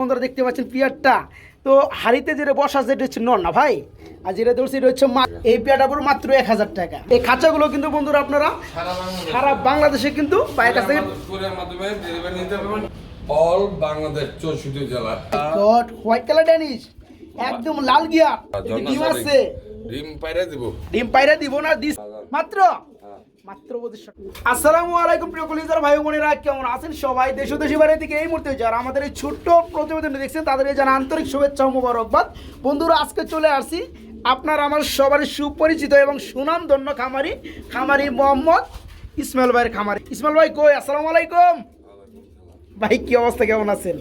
বন্ধুরা দেখতে পাচ্ছেন পিয়ারটা। তো হাড়িতে যেটা বসা যেটা হচ্ছে নন না ভাই? আর যেটা ধরছি এটা হচ্ছে এই পেয়ারটা পুরো মাত্র এক হাজার টাকা। এই খাঁচাগুলো কিন্তু বন্ধুরা আপনারা সারা বাংলাদেশে। কিন্তু বাইরের কাছ থেকে অল বাংলাদেশ চৌষট্টি জেলা। গড হোয়াইট কালার ড্যানিশ একদম লাল গিয়া ডিম আছে। ডিম পাইরে দিব। ডিম পাইরে দিব না দিস মাত্র মাত্র পঁচিশশো আসসালামু আলাইকুম প্রিয় কলিজার ভাই বোনেরা, কেমন আছেন সবাই? দেশ দেশি বাইরে থেকে এই মুহূর্তে যারা আমাদের এই ছোট্ট প্রতিবেদন দেখছেন তাদেরকে জানা আন্তরিক শুভেচ্ছা ও মোবারকবাদ। বন্ধুরা, আজকে চলে আসছি আপনার আমার সবারই সুপরিচিত এবং সুনামধন্য খামারি খামারি মোহাম্মদ ইসমাইল ভাইয়ের খামারি। ইসমাইল ভাই কই? আসসালামু আলাইকুম। ভাই, কি অবস্থা? কেমন আছেন?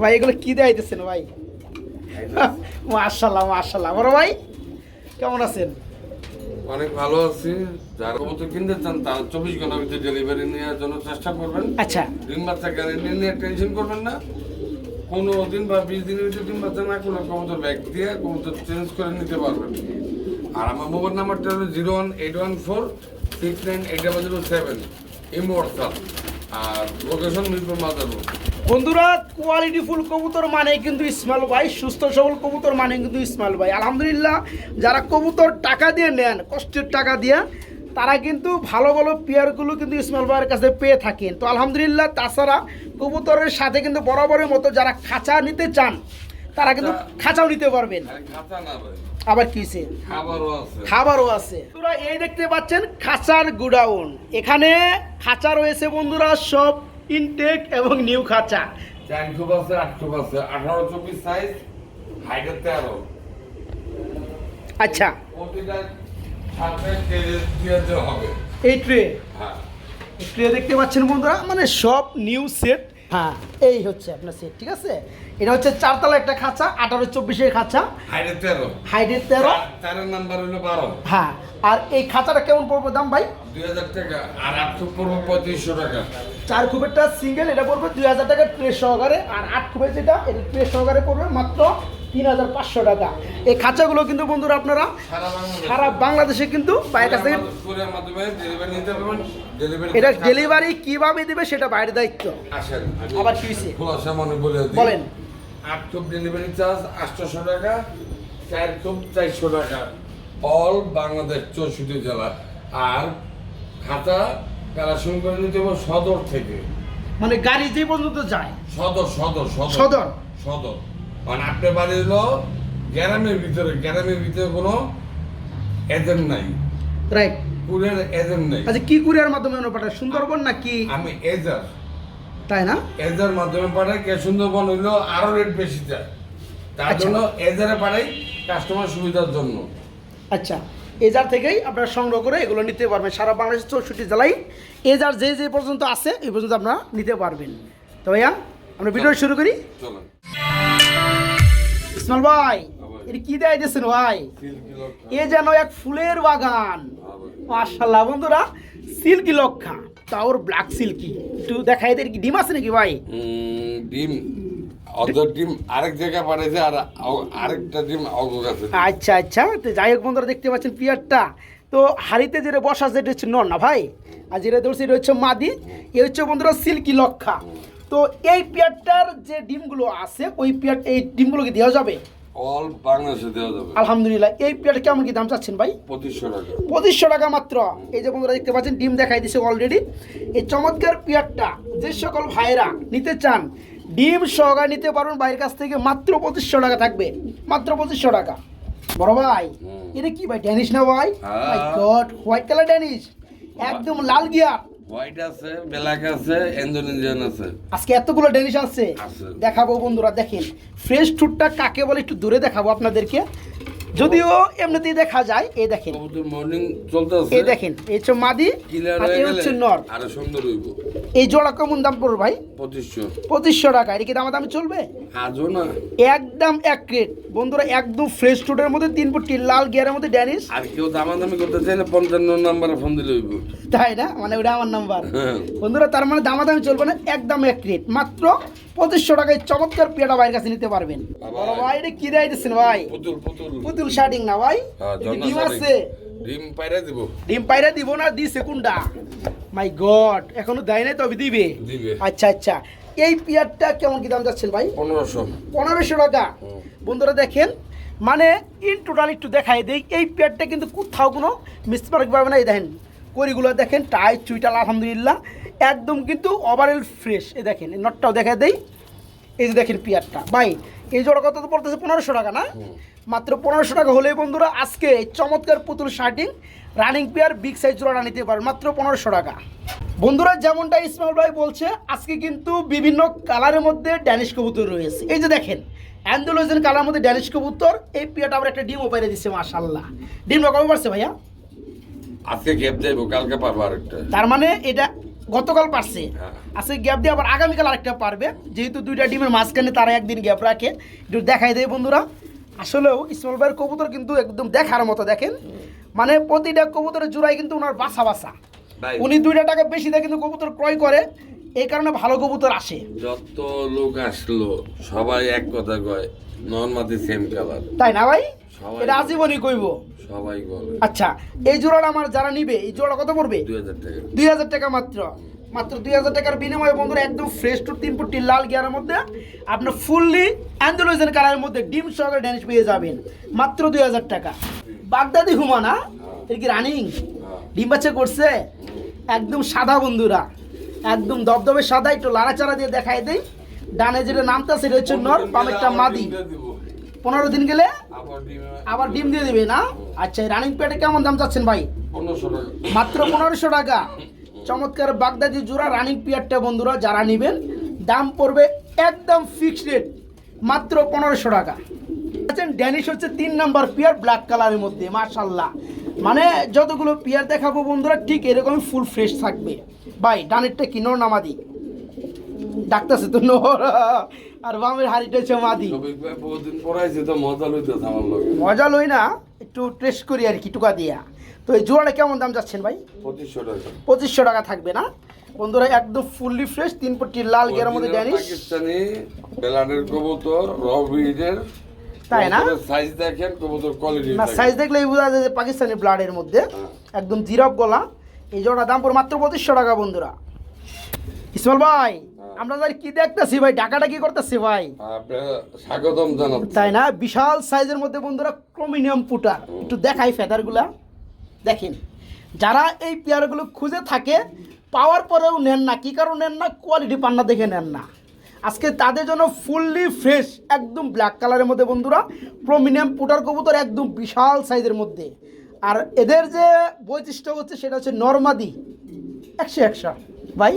ভাই, এগুলো কি দেখাইতেছেন ভাই? মাশাল্লাহ মাশাল্লাহ বড় ভাই, কেমন আছেন? অনেক ভালো আছি। যারা কবুতর কিনতে চান তারা চব্বিশ ঘণ্টার ভিতরে ডেলিভারি নেওয়ার জন্য চেষ্টা করবেন। আচ্ছা। ডিম বাচ্চা গ্যারেন্টি নিয়ে টেনশন করবেন না। পনেরো দিন বা বিশ দিনের ভিতরে ডিম বাচ্চা না করলে কবুতর ব্যাগ দিয়ে কবুতর চেঞ্জ করে নিতে পারবেন। আর আমার মোবাইল নাম্বারটা হলো zero one eight one four six nine eight double zero seven এই হোয়াটসঅ্যাপ আর লোকেশন মিরপুর মাদারপুর। বন্ধুরা কোয়ালিটি ফুল কবুতর মানে কিন্তু ইসমাইল ভাই সুস্থ সবল কবুতর মানে কিন্তু ইসমাইল ভাই। আলহামদুলিল্লাহ যারা কবুতর টাকা দিয়ে নেন কষ্টের টাকা দিয়ে তারা কিন্তু ভালো ভালো পেয়ারগুলো কিন্তু ইসমাইল ভাইয়ের কাছে পেয়ে থাকেন। তো আলহামদুলিল্লাহ তাছাড়া কবুতরের সাথে কিন্তু বরাবরের মতো যারা খাঁচা নিতে চান তারা কিন্তু খাঁচাও নিতে পারবেন। আবার কিসে খাবারও আছে। খাবারও আছে। বন্ধুরা এই দেখতে পাচ্ছেন খাঁচার গুডাউন। এখানে খাঁচা রয়েছে বন্ধুরা সব। ইনটেক এবং নিউ খাঁচা। চার খুব আছে আট খুব আছে আঠারো চব্বিশ সাইজ হাইটের তেরো। আচ্ছা। প্রতিটা সাথে হবে। এই ট্রে হ্যাঁ। ট্রে দেখতে পাচ্ছেন বন্ধুরা মানে সব নিউ সেট হ্যাঁ এই হচ্ছে আপনার সেট ঠিক আছে? এটা হচ্ছে চারতলা একটা খাঁচা আঠারো চব্বিশের খাঁচা। হাইটের তেরো। হাইটের তেরো। তেরো নাম্বার হলো বারো। হ্যাঁ আর এই খাঁচাটা কেমন পড়বে দাম ভাই? দুই হাজার টাকা আর খুব পড়ব পঁয়ত্রিশশো টাকা। চার খুবেরটা সিঙ্গেল এটা পড়বে দুই হাজার টাকা ট্রেস সহকারে আর আট খুবের যেটা এটা ট্রেস সহকারে পড়বে মাত্র তিন হাজার পাঁচশো টাকা। এই খাঁচাগুলো কিন্তু বন্ধুরা আপনারা সারা বাংলাদেশে। কিন্তু বাইরের কাছ থেকে এটা ডেলিভারি কীভাবে দিবে সেটা বাইরের দায়িত্ব। আবার কি হয়েছে? বলেন। আট ডেলিভারি চার্জ আটশোশো টাকা চার খুব চারশো টাকা। অল বাংলাদেশ চৌষট্টি জেলা। আর খাতা কালেকশন করে নিতে হবে সদর থেকে। মানে গাড়ি যে পর্যন্ত যায়? সদর সদর সদর। সদর? সদর। মানে আপনার বাড়ি হলো গ্রামের ভিতরে গ্রামের ভিতরে কোনো এজেন্ট নাই। রাইট কুরিয়ার এজেন্ট নেই। আচ্ছা কি কুরিয়ার মাধ্যমে পাঠায়? সুন্দরবন নাকি আমি এজার তাই না? এজার মাধ্যমে পাঠাই কে সুন্দরবন হইল আরও রেট বেশি যায় তার আচ্ছা। জন্য এজারে পাঠাই কাস্টমার সুবিধার জন্য। আচ্ছা এজার থেকেই আপনারা সংগ্রহ করে এগুলো নিতে পারবেন। সারা বাংলাদেশের চৌষট্টি জেলায় এজার যে যে পর্যন্ত আছে এই পর্যন্ত আপনারা নিতে পারবেন। তো ভাইয়া আমরা ভিডিও শুরু করি। চলো। ইসমাল ভাই এটা কি দেয় দিয়েছেন ভাই? এ যেন এক ফুলের বাগান। মাশাল্লাহ বন্ধুরা সিল্কি লক্ষা। তাওর ব্ল্যাক সিল্কি একটু দেখাই দেয় কি ডিম আছে নাকি ভাই? ডিম অর্ধেক ডিম আরেক জায়গায় পাঠাইছে আর আরেকটা ডিম অল্প কাছে আচ্ছা আচ্ছা তো যাই হোক বন্ধুরা দেখতে পাচ্ছেন পিয়ারটা। তো হাড়িতে যেটা বসা যেটা হচ্ছে নর না ভাই? আর যেটা ধরছি এটা হচ্ছে মাদি। এ হচ্ছে বন্ধুরা সিল্কি লক্ষা। তো এই পিয়ারটার যে ডিমগুলো আছে ওই পিয়ার এই ডিমগুলো কি দেওয়া যাবে? অল বাংলাদেশে দেওয়া যাবে। আলহামদুলিল্লাহ এই পিয়ারটা কেমন কি দাম চাচ্ছেন ভাই? পঁচিশশো টাকা। পঁচিশশো টাকা মাত্র। এই যে বন্ধুরা দেখতে পাচ্ছেন ডিম দেখাই দিছে অলরেডি এই চমৎকার পিয়ারটা যে সকল ভাইরা নিতে চান ডিম সহকারে নিতে পারবেন বাইরের কাছ থেকে মাত্র পঁচিশশো টাকা থাকবে। মাত্র পঁচিশশো টাকা। বড় ভাই। এটা কি ভাই ড্যানিশ না ভাই? হ্যাঁ। গড হোয়াইট কালার ড্যানিশ একদম লাল গিয়া হোয়াইট আছে ব্ল্যাক আছে ইন্দোনেশিয়ান আছে। আজকে এতগুলো আছে। দেখাবো বন্ধুরা দেখেন। ফ্রেশ ফ্রুটটা কাকে বলে একটু দূরে দেখাবো আপনাদেরকে। যদিও এমনিতেই দেখা যায় এই দেখেন। মর্নিং চলতেছে। এই দেখেন এই হচ্ছে মাদি আর এই হচ্ছে নর। আরও সুন্দর হইব। এই জোড়া কেমন দাম পড়বে ভাই? পঁচিশশো। পঁচিশশো টাকা এটা কি দামাদামি চলবে? আজও না। একদম এক ক্রেট বন্ধুরা একদম ফ্রেশ টুটের মধ্যে তিন ফুটি লাল গিয়ারের মধ্যে ড্যানিশ আর কেউ দামাদামি করতে চাইলে পঞ্চান্ন নাম্বারে ফোন দিলে হইব। তাই না? মানে ওটা আমার নাম্বার হ্যাঁ। বন্ধুরা তার মানে দামাদামি চলবে না একদম এক রেট মাত্র পঁচিশশো টাকায় চমৎকার পেয়াটা বাইরের কাছে নিতে পারবেন। বড় ভাই এটা কি দেয় দিচ্ছেন ভাই? পুতুল পুতুল। পুতুল শার্টিং না ভাই? হ্যাঁ, ডিম আছে। ডিম পাইরে দিব। ডিম পাইরা দিব না দিছে কোনটা? মাই গড এখনও দেয় নাই তবে দিবে? দিবে। আচ্ছা আচ্ছা। এই পেয়ারটা কেমন কি দাম যাচ্ছেন ভাই? পনেরোশো। পনেরোশো টাকা। বন্ধুরা দেখেন মানে ইন টোটাল একটু দেখাই দেই এই পেয়ারটা কিন্তু কোথাও কোনো মিসমার্ক পাবে না এই দেখেন করিগুলো দেখেন টাই চুইটাল আলহামদুলিল্লাহ। একদম কিন্তু ওভারঅল ফ্রেশ এই দেখেন এই নটটাও দেখা দেই। এই যে দেখেন পেয়ারটা। ভাই এই জোড়া কত তো পড়তেছে? পনেরোশো টাকা না? মাত্র পনেরোশো টাকা হলেই বন্ধুরা আজকে চমৎকার পুতুল shirting running pair big size জোড়াটা নিতে পারেন মাত্র পনেরোশো টাকা। বন্ধুরা যেমনটা ইসমাইল ভাই বলছে আজকে কিন্তু বিভিন্ন কালারের মধ্যে ড্যানিশ কবুতর রয়েছে। এই যে দেখেন অ্যান্ডোলজেন কালার মধ্যে ড্যানিশ কবুতর এই পেয়ারটা আবার একটা ডিমও পাইরে দিচ্ছে মাশাল্লাহ ডিমটা কবে পারছে ভাইয়া? আজকে গ্যাপ যাইবো কালকে পাবো আরেকটা। তার মানে এটা গতকাল পারছে। আছে আজকে গ্যাপ দিয়ে আবার আগামীকাল আরেকটা পারবে। যেহেতু দুইটা ডিমের মাঝখানে তারা একদিন গ্যাপ রাখে। একটু দেখাই দেয় বন্ধুরা। আসলেও ইসমাল ভাইয়ের কবুতর কিন্তু একদম দেখার মতো দেখেন। মানে প্রতিটা কবুতরের জোড়ায় কিন্তু ওনার বাসা বাসা উনি দুইটা টাকা বেশি দেয় কিন্তু কবুতর ক্রয় করে। এই কারণে ভালো কবুতর আসে। যত লোক আসলো সবাই এক কথা কয় নর্মাদি সেম কালার তাই না ভাই? সবাই- এটা আজীবনই কইব। সবাই বলে। আচ্ছা এই জোড়াটা আমার যারা নিবে এই জোড়া কত পড়বে? দুই হাজার টাকা। দুই হাজার টাকা মাত্র। মাত্র দুই হাজার টাকার বিনিময়ে বন্ধুরা একদম ফ্রেশ টু তিন ফুটটি লাল গিয়ারের মধ্যে আপনার ফুললি অ্যান্ডোলজেন কালারের মধ্যে ডিম সহকারে ড্যানিশ পেয়ে যাবেন। মাত্র দুই হাজার টাকা। বাগদাদি হুমানা এর কি রানিং ডিম বাচ্চা করছে? একদম সাদা বন্ধুরা। একদম দবদবে সাদা একটু লাড়াচাড়া দিয়ে দেখাই দেই। ডানে যেটা নামটা সেটা হচ্ছে নর বামেরটা মাদি। পনেরো দিন গেলে আবার ডিম দিয়ে দিবে। না? আচ্ছা এই রানিং প্যাডে কেমন দাম চাচ্ছেন ভাই? মাত্র পনেরোশো টাকা। চমৎকার বাগদাদি জোড়া রানিং পিয়ারটা বন্ধুরা যারা নেবেন দাম পড়বে একদম ফিক্সড রেট মাত্র পনেরোশো টাকা। আচ্ছা ড্যানিশ হচ্ছে তিন নাম্বার পিয়ার ব্ল্যাক কালারের মধ্যে মার্শাল্লাহ মানে যতগুলো পিয়ার দেখাবো বন্ধুরা ঠিক এরকমই ফুল ফ্রেশ থাকবে। ভাই ডানেরটা কি? নোর নামাদি ডাকতেছে তো নোর। আর বামের হাড়িটা হচ্ছে মাদি। বহুদিন পড়াইছে তো মজা লইতেছে আমার লগে। মজা লই না একটু টেস্ট করি আর কি টুকা দিয়া। তো এই জোড়াটা কেমন দাম যাচ্ছেন ভাই? পঁচিশশো টাকা। পঁচিশশো টাকা থাকবে না? বন্ধুরা একদম ফুললি ফ্রেশ তিন পট্টি লাল গেরার মধ্যে ড্যানিশ পাকিস্তানি বেলানের কবুতর রবিডের তাই না? সাইজ দেখেন কবুতর কোয়ালিটি না সাইজ দেখলেই বোঝা যায় যে পাকিস্তানি ব্লাডের মধ্যে। হ্যাঁ। একদম জিরব গলা। এই জোড়া দাম পড়ে মাত্র পঁচিশশো টাকা বন্ধুরা। ইসমাল ভাই হ্যাঁ। আমরা যাই কি দেখতেছি ভাই? ডাকাটা কি করতেছি ভাই? স্বাগতম জানাচ্ছি। তাই না? বিশাল সাইজের মধ্যে বন্ধুরা ক্রোমিনিয়াম পুটার একটু দেখাই ফেদারগুলা। দেখেন যারা এই পেয়ারগুলো খুঁজে থাকে পাওয়ার পরেও নেন না। কি কারণ নেন না? কোয়ালিটি পান্না দেখে নেন না। আজকে তাদের জন্য ফুললি ফ্রেশ একদম ব্ল্যাক কালারের মধ্যে বন্ধুরা প্রমিনিয়াম পুটার কবুতর একদম বিশাল সাইজের মধ্যে। আর এদের যে বৈশিষ্ট্য হচ্ছে সেটা হচ্ছে নর্মাদি। একশো একশো। ভাই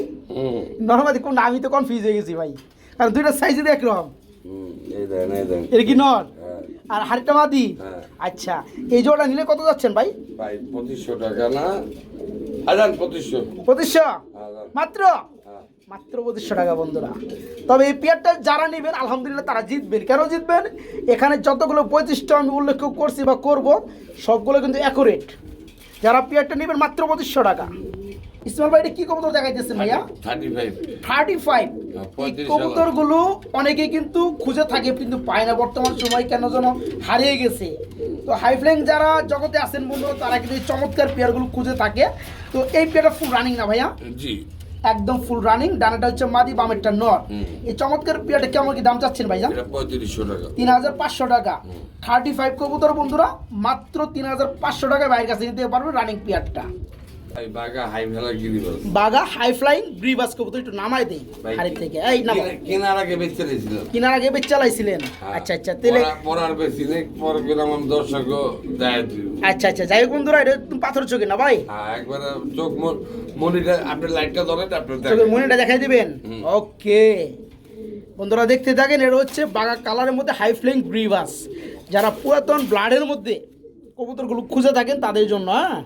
নর্মাদি কোন আমি তো কনফিউজ হয়ে গেছি ভাই। কারণ দুইটা সাইজে একরকম। এটা কি নর? হ্যাঁ। আর হাড়িটা মাদি? হ্যাঁ। আচ্ছা এই জোড়া নিলে কত যাচ্ছেন ভাই? ভাই পঁচিশশো টাকা না? হাজার পঁচিশশো। পঁচিশশো? মাত্র? হ্যাঁ। মাত্র পঁচিশশো টাকা বন্ধুরা। তবে এই পেয়ারটা যারা নেবেন আলহামদুলিল্লাহ তারা জিতবেন। কেন জিতবেন? এখানে যতগুলো বৈশিষ্ট্য আমি উল্লেখ করছি বা করব সবগুলো কিন্তু অ্যাকুরেট যারা পেয়ারটা নেবেন মাত্র পঁচিশশো টাকা। ইসমাল ভাই এটা কি কবুতর দেখাইতেছেন ভাইয়া? থার্টি ফাইভ 35 কবুতরগুলো অনেকেই কিন্তু খুঁজে থাকে কিন্তু পায় না। বর্তমান সময় কেন যেন হারিয়ে গেছে। তো হাই ফ্ল্যাং যারা জগতে আছেন বন্ধুরা তারা কিন্তু চমৎকার পেয়ারগুলো খুঁজে থাকে। তো এই পেয়ারটা ফুল রানিং না ভাইয়া? জি। একদম ফুল রানিং ডানাটা হচ্ছে মাদি বামেরটা নর। এই চমৎকার পিয়াটা কেমন কি দাম চাচ্ছেন পঁয়ত্রিশশো টাকা। তিন হাজার পাঁচশো টাকা। থার্টি ফাইভ কবুতর বন্ধুরা মাত্র তিন হাজার পাঁচশো টাকায় বাইরের কাছে নিতে পারবে রানিং পেয়ারটা। বাগা হাই ফ্লাইং ব্রিবাস কবুতর একটু নামাই দেই হাড়ি থেকে। এই কেনা- কেনার আগে বেচে কিনার আগে বেচ চালাইছিলেন? হ্যাঁ। আচ্ছা আচ্ছা তেলে পড়ার বেশি নেই পর গেলাম আমার দর্শক আচ্ছা আচ্ছা যাই হোক বন্ধুরা এটা একদম পাথর চোখে না ভাই? হ্যাঁ একবারে চোখ মনিটা আপনার লাইটটা ধরেন চোখের মনিটা দেখাই দিবেন? ওকে। বন্ধুরা দেখতে থাকেন এটা হচ্ছে বাগা কালারের মধ্যে হাই ফ্লেইং ব্রিভাস যারা পুরাতন ব্লাডের মধ্যে কবুতরগুলো খুঁজে থাকেন তাদের জন্য হ্যাঁ?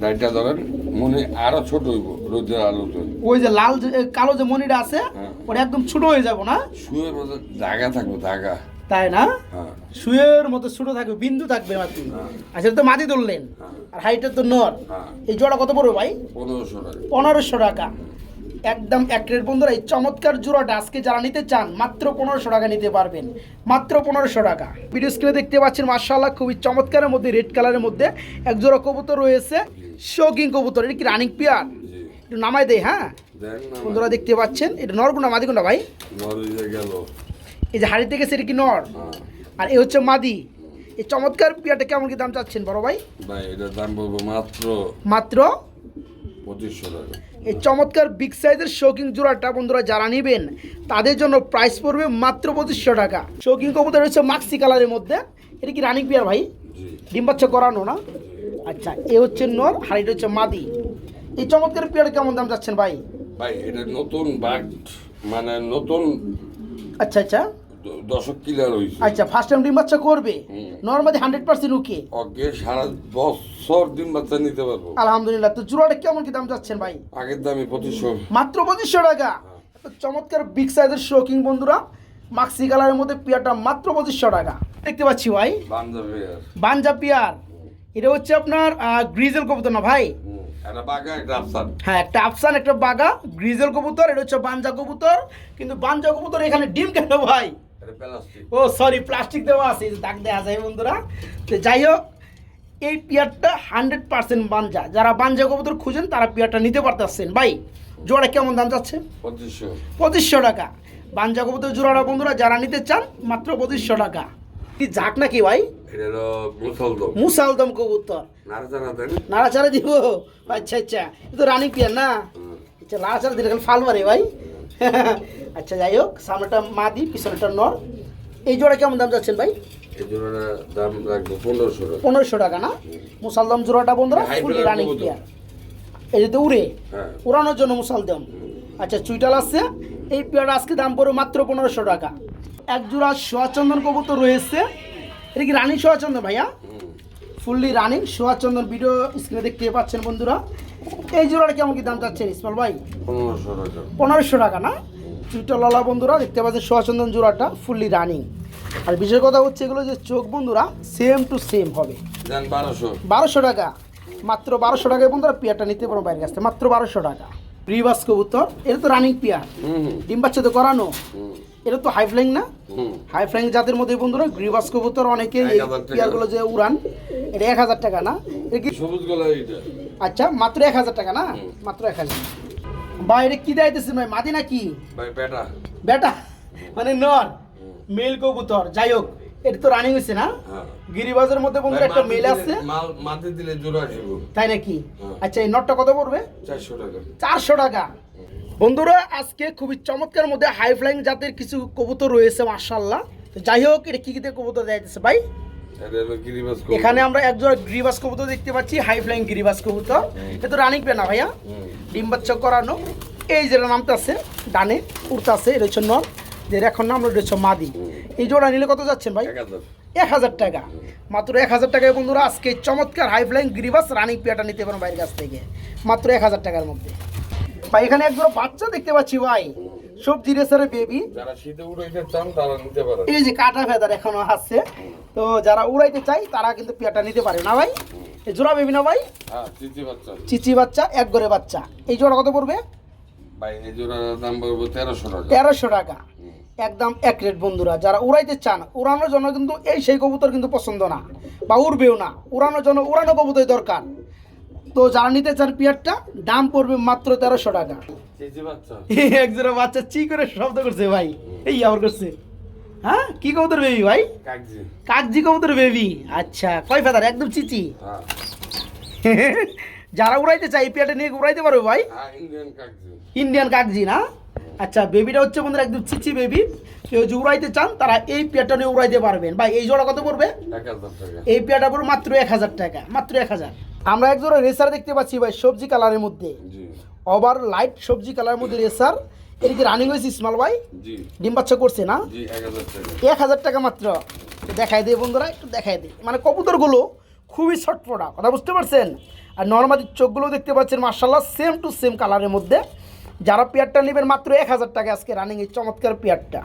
লাইটটা ধরেন মনি আরও ছোট হইব রোদের আলোতে ওই যে লাল কালো যে মনিটা আছে হ্যাঁ। ওটা একদম ছোট হয়ে যাব না? শুয়ে মতো দাগা থাকবে দাগা তাই না? হ্যাঁ। শুয়ের মতো ছোট থাকবে বিন্দু থাকবে মাটি হ্যাঁ। আচ্ছা তো মাটি ধরলেন। আর হাইটের তো নর। এই জোড়া কত পড়বে ভাই? পনেরোশো টাকা। পনেরোশো টাকা। একদম এক রেট বন্ধুরা এই চমৎকার জোড়াটা আজকে যারা নিতে চান মাত্র পনেরোশো টাকা নিতে পারবেন। মাত্র পনেরোশো টাকা। ভিডিও স্ক্রিনে দেখতে পাচ্ছেন মার্শাল্লাহ খুবই চমৎকারের মধ্যে রেড কালারের মধ্যে এক জোড়া কবুতর রয়েছে শৌকিং কবুতর। এটা কি রানিং পিয়ার একটু নামাই দেয় হ্যাঁ? বন্ধুরা দেখতে পাচ্ছেন এটা নর কোনটা মাদি কোনটা ভাই? এই যে হাড়ি থেকে সেটা কি নর? হ্যাঁ। আর এ হচ্ছে মাদি। এই চমৎকার পিয়াটা কেমন কি দাম চাচ্ছেন বড় ভাই? ভাই এটার দাম পড়ব মাত্র মাত্র এই চমৎকার বিগ সাইজের শৌকিং জোড়াটা বন্ধুরা যারা নেবেন তাদের জন্য প্রাইস পড়বে মাত্র পঁচিশশো টাকা। শৌকিং কবুতর হচ্ছে মাক্সি কালারের মধ্যে। এটা কি রানিং পিয়ার ভাই? জি। ডিম বাচ্চা করানো না? আচ্ছা এ হচ্ছে নর আর এটা হচ্ছে মাদি। এই চমৎকার পিয়ার কেমন দাম যাচ্ছেন ভাই? ভাই এটা নতুন বাঘ মানে নতুন আচ্ছা আচ্ছা। দশক কিলার হয়েছে আচ্ছা ফার্স্ট টাইম ডিম বাচ্চা করবে। Normally hundred percent okay okay সারা বছর দিন বাচ্চা নিতে পারব। আলহামদুলিল্লাহ তো জোড়াটা কেমন কি দাম যাচ্ছেন ভাই? আগের দামে পঁচিশশো। মাত্র পঁচিশশো টাকা। চমৎকার বিগ সাইজের শোকিং বন্ধুরা মাক্সি কালারের মধ্যে পিয়ারটা মাত্র পঁচিশশো টাকা। দেখতে পাচ্ছি ভাই। বাঞ্জা পিয়ার। এটা হচ্ছে আপনার গ্রিজেল কবুতর না ভাই? হ্যাঁ একটা আফসান একটা বাগা গ্রিজেল কবুতর এটা হচ্ছে বাঞ্জা কবুতর। কিন্তু বাঞ্জা কবুতর এখানে ডিম কেন ভাই? ও সরি প্লাস্টিক দেওয়া আছে দাগ দেওয়া যায় বন্ধুরা। তো যাই হোক এই পিয়ারটা হান্ড্রেড পার্সেন্ট বাঞ্জা। যারা বাঞ্জা কবুতর খুঁজেন তারা পিয়ারটা নিতে পারতেছেন। ভাই জোড়া কেমন দাম যাচ্ছে? পঁচিশশো। টাকা। বাঞ্জা কবুতর জোড়াটা বন্ধুরা যারা নিতে চান মাত্র পঁচিশশো টাকা। কি যাক নাকি ভাই? মুসলদম। কবুতর। নাড়াচাড়া দিব? আচ্ছা আচ্ছা। তো রানিং পিয়ার না? আচ্ছা নাড়াচাড়া দিলে ফাল মারে ভাই। আচ্ছা যাই হোক সামনেটা মাদি পিছনেটা নর। এই জোড়া কেমন দাম যাচ্ছেন ভাই? এই জোড়াটা দাম রাখব পনেরোশো টাকা। পনেরোশো টাকা না? মুসালদম জোড়াটা বন্ধুরা ফুল রানিং কবুতর। এই যে উড়ে হ্যাঁ। উড়ানোর জন্য মুসালদম। আচ্ছা চুইটাল আসছে এই পেয়ার আজকে দাম পড়বে মাত্র পনেরোশো টাকা। এক জোড়া সোয়াচন্দন কবুতর রয়েছে। এটা কি রানিং সোয়াচন্দন ভাইয়া। ফুললি রানিং সোয়াচন্দন ভিডিও স্ক্রিনে দেখতে পাচ্ছেন বন্ধুরা। এই জোড়াটা কেমন কি দাম চাচ্ছেন ইসমাল ভাই? পনেরোশো টাকা। পনেরোশো টাকা না? চুইটালওয়ালা বন্ধুরা দেখতে পাচ্ছেন সোয়াচন্দন জোড়াটা ফুললি রানিং আর বিশেষ কথা হচ্ছে এগুলো যে চোখ বন্ধুরা সেম টু সেম হবে। বারোশো। বারোশো টাকা। মাত্র বারোশো টাকায় বন্ধুরা পিয়ারটা নিতে পারো বাইরের কাছ মাত্র বারোশো টাকা। রিভার্স কবুতর এটা তো রানিং পিয়ার। ডিম বাচ্চা তো করানো। এটা তো হাই ফ্লাইং না? হাই ফ্লাইং জাতের মধ্যে বন্ধুরা গ্রিভাস কবুতর অনেকে এই হাজার যে উড়ান এটা এক হাজার টাকা না? আচ্ছা মাত্র এক হাজার টাকা না? মাত্র এক হাজার। বা এটা কি দেখাইতেছেন ভাই? মাদি নাকি? ভাই বেটা। বেটা? মানে নর। মেল কবুতর। যাই হোক এটা তো রানিং হয়েছে না? হ্যাঁ। গিরিবাজের মধ্যে বন্ধুরা একটা মেল আছে? মাল মাটি দিলে জোড়া দিব। তাই নাকি? হ্যাঁ। আচ্ছা এই নটটা কত পড়বে? চারশো টাকা। চারশো টাকা। বন্ধুরা আজকে খুবই চমৎকার মধ্যে হাই ফ্লাইং জাতের কিছু কবুতর রয়েছে মার্শাল্লাহ তো যাই হোক এটা কি কি দিয়ে কবুতর দেখাইতেছে ভাই? এখানে আমরা একজোড়া গ্রিবাস কবুতর দেখতে পাচ্ছি হাই ফ্লাইং গ্রিবাস কবুতর। এটা তো রানিং পে না ভাইয়া? ডিম বাচ্চা করানো। এই যেটা নামটা আছে ডানে উড়তে আছে এটা হচ্ছে নর। যে এখন নাম এটা হচ্ছে মাদি। এই জোড়া নিলে কত যাচ্ছেন ভাই? এক হাজার। টাকা। মাত্র এক হাজার টাকায় বন্ধুরা আজকে চমৎকার হাই ফ্লাইং গ্রিবাস রানিং পেয়াটা নিতে পারেন বাইরের কাছ থেকে। মাত্র এক হাজার টাকার মধ্যে। ভাই এখানে একজোড়া বাচ্চা দেখতে পাচ্ছি ভাই। সবজি রেসারের বেবি। যারা শীতে উড়াইতে চান তারা নিতে পারে এই যে কাটা ফেদার এখনও আসছে তো যারা উড়াইতে চাই তারা কিন্তু পেয়াটা নিতে পারে। না ভাই? এই জোড়া বেবি না ভাই? হ্যাঁ চিচি বাচ্চা। এক ঘরে বাচ্চা। এই জোড়া কত পড়বে? ভাই এই জোড়ার দাম পড়ব তেরোশো টাকা। তেরোশো টাকা। একদম এক রেট বন্ধুরা যারা উড়াইতে চান উড়ানোর জন্য কিন্তু এই সেই কবুতর কিন্তু পছন্দ না বা উড়বেও না। উড়ানোর জন্য উড়ানো কবুতর দরকার। তো যারা নিতে চান পিয়ারটা দাম পড়বে মাত্র তেরোশো টাকা। চিচি বাচ্চা। একজোড়া বাচ্চা চি করে শব্দ করছে ভাই। এই আবার করছে। হ্যাঁ? কি কবুতর বেবি ভাই? কাকজি। কবুতর বেবি আচ্ছা কয় ফেদার? একদম চিচি। হ্যাঁ। যারা উড়াইতে চাই পিয়ারটা নিয়ে উড়াইতে পারবে ভাই? হ্যাঁ ইন্ডিয়ান ইন্ডিয়ান কাগজি না? আচ্ছা বেবিটা হচ্ছে বন্ধুরা একদম চিচি বেবি কেউ যদি উড়াইতে চান তারা এই পেয়ারটা নিয়ে উড়াইতে পারবেন। ভাই এই জোড়া কত পড়বে? এই পেয়ারটা পড়বে মাত্র এক হাজার টাকা। মাত্র এক হাজার। আমরা এক জোড়া রেসার দেখতে পাচ্ছি ভাই সবজি কালারের মধ্যে। ওভার লাইট সবজি কালার মধ্যে রেসার এর কি রানিং হয়েছে ইসমাল ভাই জি। ডিম বাচ্চা করছে না? জি এক হাজার টাকা। মাত্র। দেখাই দিই বন্ধুরা একটু দেখাই দিই মানে কবুতরগুলো খুবই ছটফটা কথা বুঝতে পারছেন? আর নর্মালি চোখগুলো দেখতে পাচ্ছেন মার্শাল্লাহ সেম টু সেম কালারের মধ্যে। যারা পেয়ারটা নেবেন মাত্র এক হাজার টাকা আজকে রানিং এই চমৎকার পেয়ারটা।